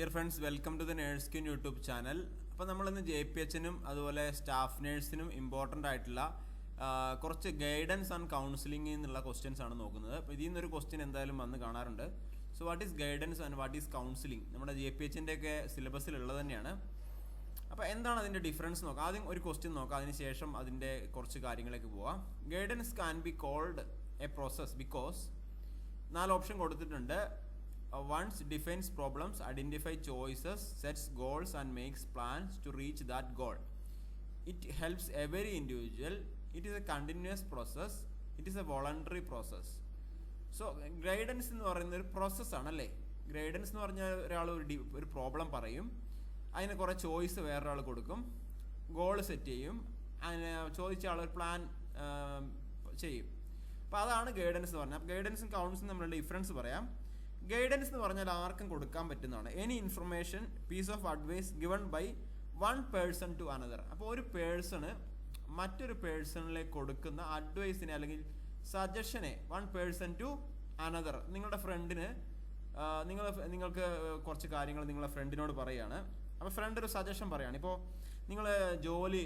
Dear friends welcome to the nurse queen YouTube channel അപ്പോൾ നമ്മളിന്ന് J P എച്ചിനും അതുപോലെ staff നേഴ്സിനും important ആയിട്ടുള്ള കുറച്ച് ഗൈഡൻസ് ആൻഡ് കൗൺസിലിംഗ് എന്നുള്ള ക്വസ്റ്റ്യൻസ് ആണ് നോക്കുന്നത്. അപ്പോൾ ഇതിൽ നിന്നൊരു ക്വസ്റ്റ്യൻ എന്തായാലും വന്ന് കാണാറുണ്ട്. So what is guidance and what is counselling നമ്മുടെ ജെ പി എച്ചിന്റെ ഒക്കെ സിലബസിലുള്ളത് തന്നെയാണ്. അപ്പോൾ എന്താണ് അതിന്റെ ഡിഫറൻസ് നോക്കാം? ആദ്യം ഒരു ക്വസ്റ്റ്യൻ നോക്കാം. അതിനുശേഷം അതിന്റെ കുറച്ച് കാര്യങ്ങളൊക്കെ പോവാം. Guidance can be called a process because നാല് ഓപ്ഷൻ കൊടുത്തിട്ടുണ്ട്. Once defines problems identify choices sets goals and makes plans to reach that goal it helps every individual it is a continuous process it is a voluntary process so guidance എന്ന് പറയുന്ന ഒരു പ്രോസസ്സാണ് അല്ലേ? Guidance എന്ന് പറഞ്ഞാൽ ഒരാൾ ഒരു D ഒരു പ്രോബ്ലം പറയും. അതിന് കുറേ ചോയ്സ് വേറൊരാൾ കൊടുക്കും. ഗോൾ സെറ്റ് ചെയ്യും. അതിന് ചോദിച്ച ആൾ ഒരു പ്ലാൻ ചെയ്യും. അപ്പോൾ അതാണ് ഗൈഡൻസ് എന്ന് പറഞ്ഞാൽ അപ്പോൾ ഗൈഡൻസും കൗൺസിലും തമ്മിലുള്ള ഡിഫറൻസ് പറയാം. ഗൈഡൻസ് എന്ന് പറഞ്ഞാൽ ആർക്കും കൊടുക്കാൻ പറ്റുന്നതാണ്. Any information piece of advice given by one person to another അപ്പോൾ ഒരു പേഴ്സണ് മറ്റൊരു പേഴ്സണിലേക്ക് കൊടുക്കുന്ന അഡ്വൈസിനെ അല്ലെങ്കിൽ സജഷനെ വൺ പേഴ്സൺ ടു അനദർ നിങ്ങളുടെ ഫ്രണ്ടിന് നിങ്ങൾ നിങ്ങൾക്ക് കുറച്ച് കാര്യങ്ങൾ നിങ്ങളുടെ ഫ്രണ്ടിനോട് പറയുകയാണ് അപ്പോൾ ഫ്രണ്ട് ഒരു സജഷൻ പറയുകയാണ് ഇപ്പോൾ നിങ്ങൾ ജോലി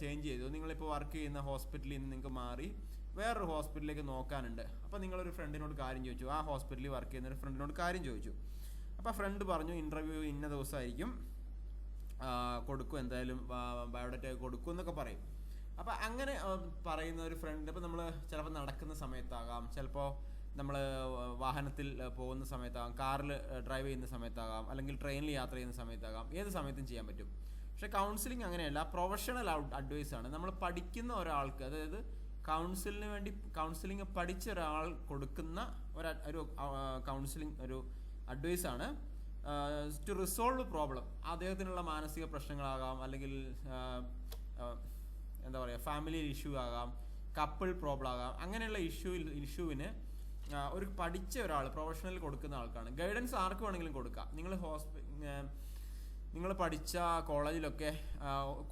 ചേഞ്ച് ചെയ്തു. നിങ്ങളിപ്പോൾ വർക്ക് ചെയ്യുന്ന ഹോസ്പിറ്റലിൽ നിന്ന് നിങ്ങൾക്ക് മാറി. വേറൊരു ഹോസ്പിറ്റലിലേക്ക് നോക്കാനുണ്ട്. അപ്പോൾ നിങ്ങളൊരു ഫ്രണ്ടിനോട് കാര്യം ചോദിച്ചു. ആ ഹോസ്പിറ്റലിൽ വർക്ക് ചെയ്യുന്ന ഒരു ഫ്രണ്ടിനോട് കാര്യം ചോദിച്ചു. അപ്പോൾ ഫ്രണ്ട് പറഞ്ഞു ഇന്റർവ്യൂ ഇന്ന ദിവസമായിരിക്കും കൊടുക്കും എന്തായാലും ബയോഡേറ്റ കൊടുക്കും എന്നൊക്കെ പറയും. അപ്പോൾ അങ്ങനെ പറയുന്ന ഒരു ഫ്രണ്ട് ഇപ്പോൾ നമ്മൾ ചിലപ്പോൾ നടക്കുന്ന സമയത്താകാം. ചിലപ്പോൾ നമ്മൾ വാഹനത്തിൽ പോകുന്ന സമയത്താകാം. കാറിൽ ഡ്രൈവ് ചെയ്യുന്ന സമയത്താകാം. അല്ലെങ്കിൽ ട്രെയിനിൽ യാത്ര ചെയ്യുന്ന സമയത്താകാം. ഏത് സമയത്തും ചെയ്യാൻ പറ്റും. പക്ഷേ കൗൺസിലിംഗ് അങ്ങനെയല്ല. പ്രൊഫഷണൽ അഡ്വൈസ് ആണ്. നമ്മൾ പഠിക്കുന്ന ഒരാൾക്ക് അതായത് കൗൺസിലിന് വേണ്ടി കൗൺസിലിംഗ് പഠിച്ച ഒരാൾ കൊടുക്കുന്ന ഒരു കൗൺസിലിംഗ് ഒരു അഡ്വൈസ് ആണ്. ടു റിസോൾവ് പ്രോബ്ലം അദ്ദേഹത്തിനുള്ള മാനസിക പ്രശ്നങ്ങളാകാം അല്ലെങ്കിൽ എന്താ പറയുക ഫാമിലി ഇഷ്യൂ ആകാം കപ്പിൾ പ്രോബ്ലം ആകാം അങ്ങനെയുള്ള ഇഷ്യൂ ഇഷ്യൂവിന് ഒരു പഠിച്ച ഒരാൾ പ്രൊഫഷണൽ കൊടുക്കുന്ന ആൾക്കാണ്. ഗൈഡൻസ് ആർക്ക് വേണമെങ്കിലും കൊടുക്കാം. നിങ്ങൾ ഹോസ്പി നിങ്ങൾ പഠിച്ച കോളേജിലൊക്കെ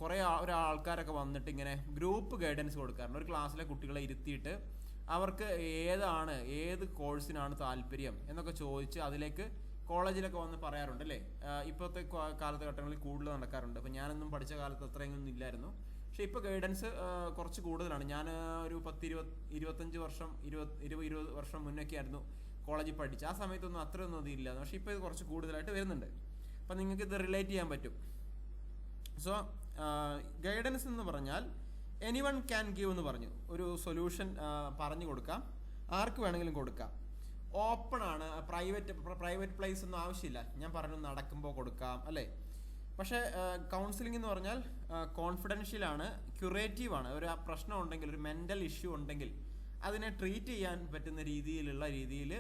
കുറേ ഒരാൾക്കാരൊക്കെ വന്നിട്ട് ഇങ്ങനെ ഗ്രൂപ്പ് ഗൈഡൻസ് കൊടുക്കാറുണ്ട്. ഒരു ക്ലാസ്സിലെ കുട്ടികളെ ഇരുത്തിയിട്ട് അവർക്ക് ഏതാണ് ഏത് കോഴ്സിനാണ് താല്പര്യം എന്നൊക്കെ ചോദിച്ച് അതിലേക്ക് കോളേജിലൊക്കെ വന്ന് പറയാറുണ്ട് അല്ലേ? ഇപ്പോഴത്തെ കാലഘട്ടങ്ങളിൽ കൂടുതൽ നടക്കാറുണ്ട്. അപ്പോൾ ഞാനൊന്നും പഠിച്ച കാലത്ത് അത്രയൊന്നും ഇല്ലായിരുന്നു. പക്ഷെ ഇപ്പോൾ ഗൈഡൻസ് കുറച്ച് കൂടുതലാണ്. ഞാൻ ഒരു പത്ത് ഇരുപത് ഇരുപത്തഞ്ച് വർഷം ഇരുപത് ഇരുപത് ഇരുപത് വർഷം മുന്നൊക്കെ ആയിരുന്നു കോളേജിൽ പഠിച്ച് ആ സമയത്തൊന്നും അത്രയൊന്നും അതില്ല പക്ഷേ ഇപ്പോൾ ഇത് കുറച്ച് കൂടുതലായിട്ട് വരുന്നുണ്ട്. അപ്പം നിങ്ങൾക്ക് ഇത് റിലേറ്റ് ചെയ്യാൻ പറ്റും. സോ ഗൈഡൻസ് എന്ന് പറഞ്ഞാൽ എനി വൺ ക്യാൻ ഗീവ് എന്ന് പറഞ്ഞു. ഒരു സൊല്യൂഷൻ പറഞ്ഞു കൊടുക്കാം. ആർക്ക് വേണമെങ്കിലും കൊടുക്കാം. ഓപ്പൺ ആണ്. പ്രൈവറ്റ് പ്രൈവറ്റ് പ്ലേസ് ഒന്നും ആവശ്യമില്ല. ഞാൻ പറഞ്ഞു നടക്കുമ്പോൾ കൊടുക്കാം അല്ലേ? പക്ഷേ കൗൺസിലിംഗ് എന്ന് പറഞ്ഞാൽ കോൺഫിഡൻഷ്യൽ ആണ് ക്യൂറേറ്റീവ് ആണ്. ഒരു പ്രശ്നം ഉണ്ടെങ്കിൽ ഒരു മെന്റൽ ഇഷ്യൂ ഉണ്ടെങ്കിൽ അതിനെ ട്രീറ്റ് ചെയ്യാൻ പറ്റുന്ന രീതിയിലുള്ള രീതിയിൽ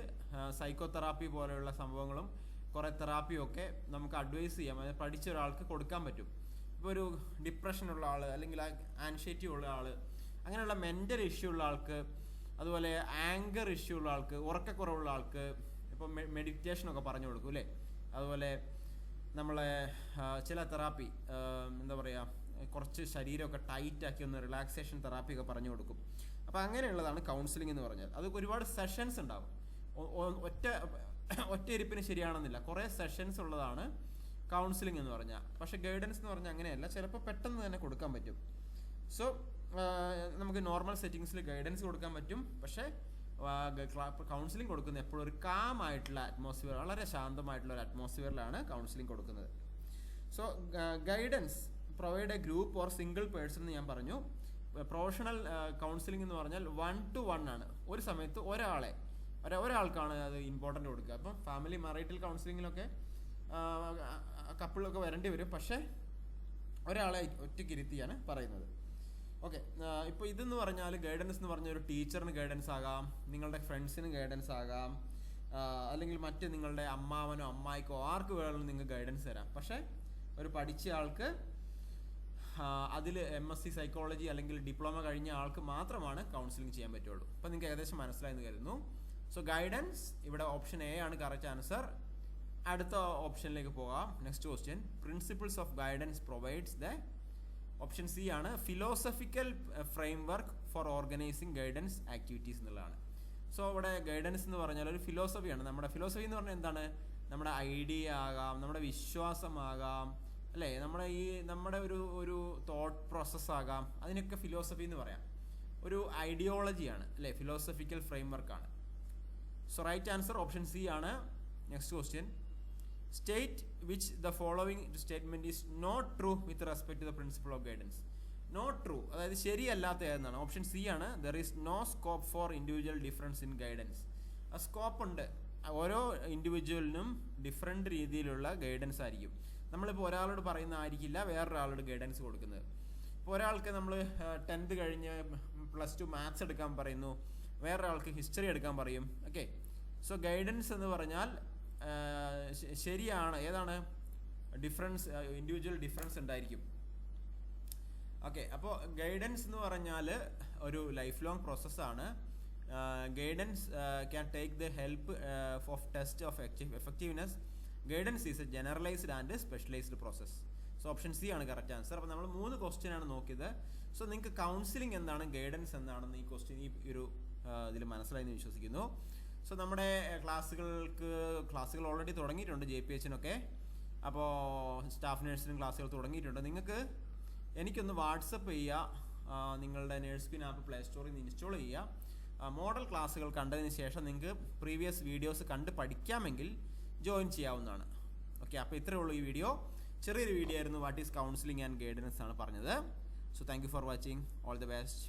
സൈക്കോതെറാപ്പി പോലെയുള്ള സംഭവങ്ങളും കുറേ തെറാപ്പിയും ഒക്കെ നമുക്ക് അഡ്വൈസ് ചെയ്യാം. അതായത് പഠിച്ച ഒരാൾക്ക് കൊടുക്കാൻ പറ്റും. ഇപ്പോൾ ഒരു ഡിപ്രഷൻ ഉള്ള ആൾ അല്ലെങ്കിൽ ആൻസൈറ്റി ഉള്ള ആൾ അങ്ങനെയുള്ള മെന്റൽ ഇഷ്യൂ ഉള്ള ആൾക്ക് അതുപോലെ ആങ്കർ ഇഷ്യൂ ഉള്ള ആൾക്ക് ഉറക്കക്കുറവുള്ള ആൾക്ക് ഇപ്പോൾ മെഡിറ്റേഷനൊക്കെ പറഞ്ഞു കൊടുക്കും അല്ലേ? അതുപോലെ നമ്മളെ ചില തെറാപ്പി എന്താ പറയുക കുറച്ച് ശരീരമൊക്കെ ടൈറ്റാക്കി ഒന്ന് റിലാക്സേഷൻ തെറാപ്പി ഒക്കെ പറഞ്ഞു കൊടുക്കും. അപ്പോൾ അങ്ങനെയുള്ളതാണ് കൗൺസിലിംഗ് എന്ന് പറഞ്ഞാൽ അത് ഒരുപാട് സെഷൻസ് ഉണ്ടാവും. ഒറ്റ ഒറ്റ ഇരിപ്പിന് ശരിയാണെന്നില്ല. കുറേ സെഷൻസ് ഉള്ളതാണ് കൗൺസിലിംഗ് എന്ന് പറഞ്ഞാൽ പക്ഷേ ഗൈഡൻസ് എന്ന് പറഞ്ഞാൽ അങ്ങനെയല്ല. ചിലപ്പോൾ പെട്ടെന്ന് തന്നെ കൊടുക്കാൻ പറ്റും. സോ നമുക്ക് നോർമൽ സെറ്റിങ്സിൽ ഗൈഡൻസ് കൊടുക്കാൻ പറ്റും. പക്ഷേ കൗൺസിലിംഗ് കൊടുക്കുന്നത് എപ്പോഴും ഒരു കാം ആയിട്ടുള്ള അറ്റ്മോസ്ഫിയർ വളരെ ശാന്തമായിട്ടുള്ള ഒരു അറ്റ്മോസ്ഫിയറിലാണ് കൗൺസിലിംഗ് കൊടുക്കുന്നത്. So guidance provide a group or single person എന്ന് ഞാൻ പറഞ്ഞു. പ്രൊഫഷണൽ കൗൺസിലിംഗ് എന്ന് പറഞ്ഞാൽ വൺ ടു വൺ ആണ്. ഒരു സമയത്ത് ഒരാളെ ഒര- ഒരാൾക്കാണ് അത് ഇമ്പോർട്ടന്റ് കൊടുക്കുക. അപ്പം ഫാമിലി മറൈറ്റൽ കൗൺസിലിങ്ങിലൊക്കെ കപ്പിളൊക്കെ വരേണ്ടി വരും. പക്ഷേ ഒരാളെ ഒറ്റക്കിരുത്തിയാണ് പറയുന്നത്. ഓക്കെ ഇപ്പോൾ ഇതെന്ന് പറഞ്ഞാൽ ഗൈഡൻസ് എന്ന് പറഞ്ഞാൽ ഒരു ടീച്ചറിന് ഗൈഡൻസ് ആകാം നിങ്ങളുടെ ഫ്രണ്ട്സിന് ഗൈഡൻസ് ആകാം അല്ലെങ്കിൽ മറ്റ് നിങ്ങളുടെ അമ്മാവനോ അമ്മായിക്കോ ആർക്ക് വേണമെങ്കിലും നിങ്ങൾക്ക് ഗൈഡൻസ് തരാം. പക്ഷേ ഒരു പഠിച്ച ആൾക്ക് അതിൽ എം എസ് സി സൈക്കോളജി അല്ലെങ്കിൽ ഡിപ്ലോമ കഴിഞ്ഞ ആൾക്ക് മാത്രമാണ് കൗൺസിലിംഗ് ചെയ്യാൻ പറ്റുള്ളൂ. അപ്പോൾ നിങ്ങൾക്ക് ഏകദേശം മനസ്സിലായെന്ന് കരുതുന്നു. സോ ഗൈഡൻസ് ഇവിടെ ഓപ്ഷൻ എ ആണ് കറക്റ്റ് ആൻസർ അടുത്ത ഓപ്ഷനിലേക്ക് പോകാം. Next question principles of guidance provides the option C ആണ്. Philosophical framework for organising guidance activities എന്നുള്ളതാണ്. സോ അവിടെ ഗൈഡൻസ് എന്ന് പറഞ്ഞാൽ ഒരു ഫിലോസഫിയാണ് നമ്മുടെ ഫിലോസഫി എന്ന് പറഞ്ഞാൽ എന്താണ്? നമ്മുടെ ഐഡിയ ആകാം നമ്മുടെ വിശ്വാസമാകാം അല്ലേ? നമ്മുടെ ഈ നമ്മുടെ ഒരു ഒരു തോട്ട് പ്രോസസ് ആകാം. അതിനൊക്കെ ഫിലോസഫി എന്ന് പറയാം. ഒരു ഐഡിയോളജിയാണ് അല്ലേ? ഫിലോസഫിക്കൽ ഫ്രെയിംവർക്കാണ് so right answer option C ആണ്. Next question state which the following statement is not true with respect to the principle of guidance not true അതായത് ശരിയല്ലാത്ത ഏതെന്നാണ്. ഓപ്ഷൻ സി ആണ്. There is no scope for individual difference in guidance ആ scope ഉണ്ട്. ഓരോ ഇൻഡിവിജ്വലിനും different രീതിയിലുള്ള guidance ആയിരിക്കും. നമ്മളിപ്പോൾ ഒരാളോട് പറയുന്ന ആയിരിക്കില്ല വേറൊരാളോട് ഗൈഡൻസ് കൊടുക്കുന്നത്. ഇപ്പോൾ ഒരാൾക്ക് നമ്മൾ ടെൻത്ത് കഴിഞ്ഞ് പ്ലസ് ടു മാത്സ് എടുക്കാൻ പറയുന്നു. വേറൊരാൾക്ക് ഹിസ്റ്ററി എടുക്കാൻ പറയും. ഓക്കെ സോ ഗൈഡൻസ് എന്ന് പറഞ്ഞാൽ ശരിയാണ്. ഏതാണ്? ഡിഫറൻസ് ഇൻഡിവിജ്വൽ ഡിഫറൻസ് ഉണ്ടായിരിക്കും. ഓക്കെ അപ്പോൾ ഗൈഡൻസ് എന്ന് പറഞ്ഞാൽ ഒരു ലൈഫ് ലോങ് പ്രോസസ്സാണ് guidance can take the help of test of effectiveness guidance is a generalised and specialised process so option C ആണ് കറക്റ്റ് ആൻസർ അപ്പോൾ നമ്മൾ മൂന്ന് ക്വസ്റ്റ്യൻ ആണ് നോക്കിയത്. സോ നിങ്ങൾക്ക് കൗൺസിലിംഗ് എന്താണ്? ഗൈഡൻസ് എന്താണെന്ന് ഈ ക്വസ്റ്റ്യൻ ഈ ഒരു ഇതിൽ മനസ്സിലായി എന്ന് വിശ്വസിക്കുന്നു. സോ നമ്മുടെ ക്ലാസ്സുകൾക്ക് ക്ലാസ്സുകൾ ഓൾറെഡി തുടങ്ങിയിട്ടുണ്ട് ജെ പി എച്ചിനൊക്കെ അപ്പോൾ സ്റ്റാഫ് നേഴ്സിനും ക്ലാസ്സുകൾ തുടങ്ങിയിട്ടുണ്ട്. നിങ്ങൾക്ക് എനിക്കൊന്ന് വാട്സപ്പ് ചെയ്യുക നിങ്ങളുടെ നേഴ്സ് ക്വിൻ ആപ്പ് പ്ലേ സ്റ്റോറിൽ നിന്ന് ഇൻസ്റ്റാൾ ചെയ്യുക മോഡൽ ക്ലാസ്സുകൾ കണ്ടതിന് ശേഷം നിങ്ങൾക്ക് പ്രീവിയസ് വീഡിയോസ് കണ്ട് പഠിക്കാമെങ്കിൽ ജോയിൻ ചെയ്യാവുന്നതാണ്. ഓക്കെ അപ്പോൾ ഇത്രയേ ഉള്ളൂ ഈ വീഡിയോ ചെറിയൊരു വീഡിയോ ആയിരുന്നു what is counselling and guidance ആണ് പറഞ്ഞത്. So thank for watching all the best